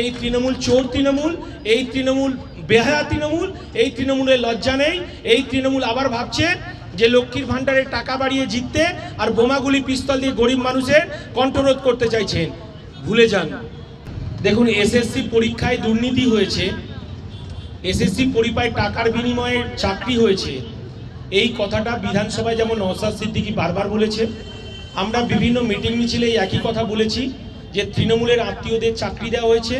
এই তৃণমূল চোর তৃণমূল, এই তৃণমূল বেহায়া তৃণমূল, এই তৃণমূলের লজ্জা নেই, এই তৃণমূল আবার ভাবছে যে লক্ষ্মীর ভাণ্ডারের টাকা বাড়িয়ে জিততে আর বোমাগুলি পিস্তল দিয়ে গরিব মানুষের কণ্ঠরোধ করতে চাইছেন। ভুলে যান। দেখুন, এসএসসি পরীক্ষায় দুর্নীতি হয়েছে। এসএসসি পরীক্ষায় টাকার বিনিময়ে চাকরি হয়েছে। এই কথাটা বিধানসভায় যেমন নওসাদ সিদ্দিকি বারবার বলেছে, আমরা বিভিন্ন মিটিং মিছিলে একই কথা বলেছি। যে তৃণমূলের আত্মীয়দের চাকরি দেওয়া হয়েছে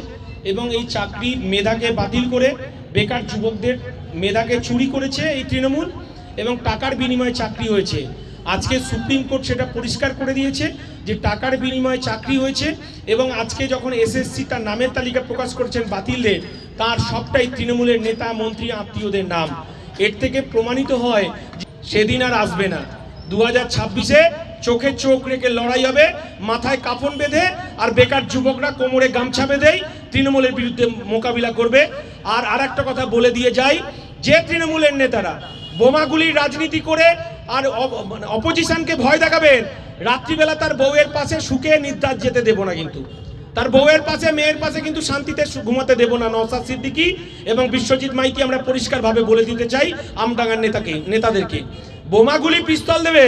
এবং এই চাকরি মেধাকে বাতিল করে বেকার যুবকদের মেধাকে চুরি করেছে এই তৃণমূল এবং টাকার বিনিময়ে চাকরি হয়েছে। আজকে সুপ্রিম কোর্ট সেটা পরিষ্কার করে দিয়েছে যে টাকার বিনিময়ে চাকরি হয়েছে এবং আজকে যখন এসএসসি তার নামের তালিকা প্রকাশ করেছেন বাতিলদের, তার সবটাই তৃণমূলের নেতা, মন্ত্রী, আত্মীয়দের নাম। এর থেকে প্রমাণিত হয় সেদিন আর আসবে না। দু হাজার ছাব্বিশে চোখে চোখ রেখে লড়াই হবে, মাথায় কাফন বেঁধে আর বেকার যুবকরা কোমরে গামছা বেঁধেই তৃণমূলের বিরুদ্ধে মোকাবিলা করবে। আর আর একটা কথা বলে দিয়ে যাই, যে তৃণমূলের নেতারা বোমাগুলির রাজনীতি করে আর মানে অপোজিশনকে ভয় দেখাবেন, রাত্রিবেলা তার বউয়ের পাশে সুখে নিদ্রার যেতে দেব না কিন্তু। তার বউয়ের পাশে, মেয়ের পাশে কিন্তু শান্তিতে ঘুমাতে দেব না। নওসাদ সিদ্দিকি এবং বিশ্বজিৎ মাইকি আমরা পরিষ্কারভাবে বলে দিতে চাই আমডাঙ্গার নেতাকে, নেতাদেরকে। বোমাগুলি পিস্তল দেবে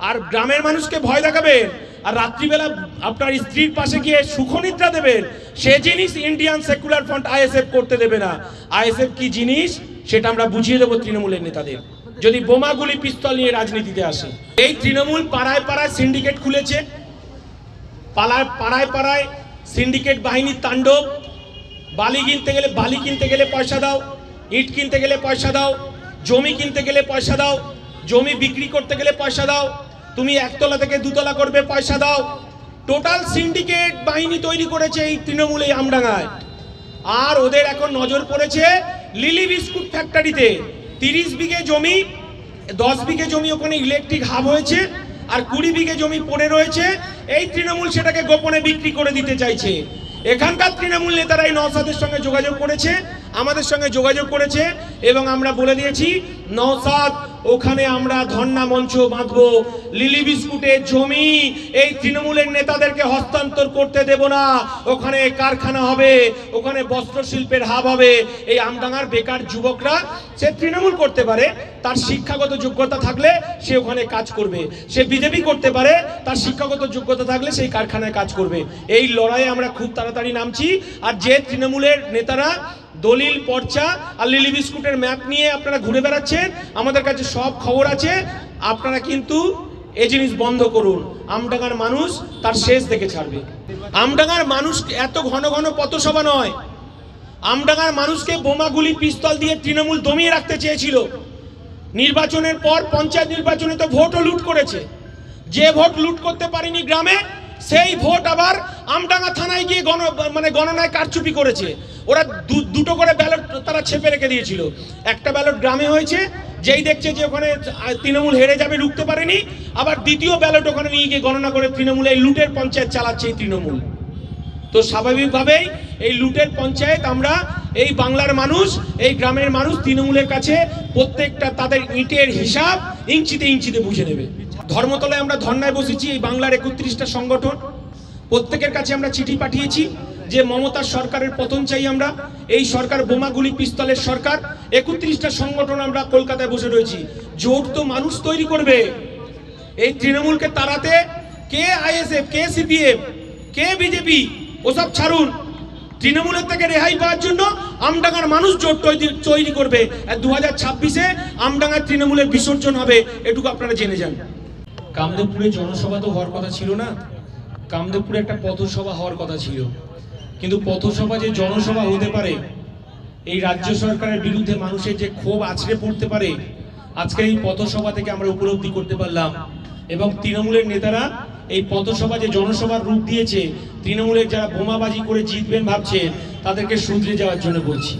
আর গ্রামের মানুষকে ভয় দেখাবেন। আর রাত্রিবেলা আপনার স্ত্রীর পাশে গিয়ে সুখনিদ্রা দেবেন। সে জিনিস ইন্ডিয়ান সেকুলার ফ্রন্ট আইএসএফ করতে দেবে না। আইএসএফ কি জিনিস? সেটা আমরা বুঝিয়ে দেবো তৃণমূলের নেতাদের। যদি বোমাগুলি পিস্তল নিয়ে রাজনীতিতে আসে। এই তৃণমূল পাড়ায় পাড়ায় সিন্ডিকেট খুলেছে। পাড়ায় পাড়ায় পাড়ায় সিন্ডিকেট বাহিনীর তাণ্ডব। বালি কিনতে গেলে বালি কিনতে গেলে পয়সা দাও। ইট কিনতে গেলে পয়সা দাও। জমি কিনতে গেলে পয়সা দাও। জমি বিক্রি করতে গেলে পয়সা দাও। তুমি একতলা থেকে দুতলা করবে, পয়সা দাও। টোটাল সিন্ডিকেট বাহিনী তৈরি করেছে এই তৃণমূল আমডাঙ্গায়। আর ওদের এখন নজর পড়েছে লিলি বিস্কুট ফ্যাক্টরিতে তিরিশ বিঘে জমি, দশ বিঘে জমি ওখানে ইলেকট্রিক হাব হয়েছে, আর কুড়ি বিঘে জমি পড়ে রয়েছে। এই তৃণমূল সেটাকে গোপনে বিক্রি করে দিতে চাইছে। এখানকার তৃণমূল নেতারা এই নওসাদের সঙ্গে যোগাযোগ করেছে, আমাদের সঙ্গে যোগাযোগ করেছে, এবং আমরা বলে দিয়েছি, নওসাদ ওখানে আমরা ধর্ণা মঞ্চ বাঁধবো, লিলি বিস্কুটের জমি, এই তৃণমূলের নেতাদেরকে হস্তান্তর করতে দেব না। ওখানে কারখানা হবে, ওখানে বস্ত্র শিল্পের হাব হবে। এই আমডাঙ্গার বেকার যুবকরা সে তৃণমূল করতে পারে, তার শিক্ষাগত যোগ্যতা থাকলে সে ওখানে কাজ করবে। সে বিজেপি করতে পারে, তার শিক্ষাগত যোগ্যতা থাকলে সেই কারখানায় কাজ করবে। এই লড়াইয়ে আমরা খুব তাড়াতাড়ি নামছি, আর যে তৃণমূলের নেতারা দলিল, পর্চা আর লিলি বিস্কুটের ম্যাপ নিয়ে আপনারা ঘুরে বেড়াচ্ছেন। আমাদের কাছে সব খবর আছে। আপনারা কিন্তু এই জিনিস বন্ধ করুন। আমডাঙ্গার মানুষ তার শেষ দেখে ছাড়বে। আমডাঙ্গার মানুষ এত ঘন ঘন পথসভা নয়। আমডাঙ্গার মানুষকে বোমা গুলি, পিস্তল দিয়ে তৃণমূল দমিয়ে রাখতে চেয়েছিল। নির্বাচনের পর পঞ্চায়েত নির্বাচনে তো ভোটও লুট করেছে। যে ভোট লুট করতে পারেনি গ্রামে সেই ভোট আবার আমডাঙ্গা থানায় গিয়ে গণ মানে গণনায় কারচুপি করেছে। ওরা দুটো করে ব্যালট তারা ছেপে রেখে দিয়েছিল। একটা ব্যালট গ্রামে হয়েছে, যেই দেখছে যে ওখানে তৃণমূল হেরে যাবে ঢুকতে পারেনি। আবার দ্বিতীয় ব্যালট ওখানে নিয়ে গিয়ে গণনা করে তৃণমূল এই লুটের পঞ্চায়েত চালাচ্ছে এই তৃণমূল। তো স্বাভাবিকভাবেই এই লুটের পঞ্চায়েত আমরা, এই বাংলার মানুষ, এই গ্রামের মানুষ তৃণমূলের কাছে প্রত্যেকটা তাদের ইটের হিসাব ইঞ্চিতে ইঞ্চিতে বুঝে নেবে। ধর্মতলায় আমরা ধর্নায় বসেছি, এই বাংলার একত্রিশটা সংগঠন। প্রত্যেকের কাছে আমরা চিঠি পাঠিয়েছি যে মমতা সরকারের পতন চাই আমরা, এই সরকার বোমাগুলি পিস্তলের সরকার, একত্রিশটা সংগঠন আমরা কলকাতায় বসে রয়েছি। জোট তো মানুষ তৈরি করবে। এই তৃণমূলকে তাড়াতে কে আইএসএফ, কে সিপিএম, কে বিজেপি, ওসব ছাড়ুন। তৃণমূলের থেকে রেহাই পাওয়ার জন্য আমডাঙ্গার মানুষ জোট তৈরি- করবে। দু হাজার ছাব্বিশে আমডাঙ্গার তৃণমূলের বিসর্জন হবে, এটুকু আপনারা জেনে যান। কামদেবপুরে জনসভা তো হওয়ার কথা ছিল না। কামদেবপুরে একটা পথসভা হওয়ার কথা ছিল। কিন্তু পথসভা যে জনসভা হতে পারে, এই রাজ্য সরকারের বিরুদ্ধে মানুষের যে ক্ষোভ আছড়ে পড়তে পারে আজকে এই পথসভা থেকে আমরা উপলব্ধি করতে পারলাম। এবং তৃণমূলের নেতারা এই পথসভা যে জনসভার রূপ দিয়েছে, তৃণমূলের যারা বোমাবাজি করে জিতবেন ভাবছে, তাদেরকে শুধরে যাওয়ার জন্য বলছি।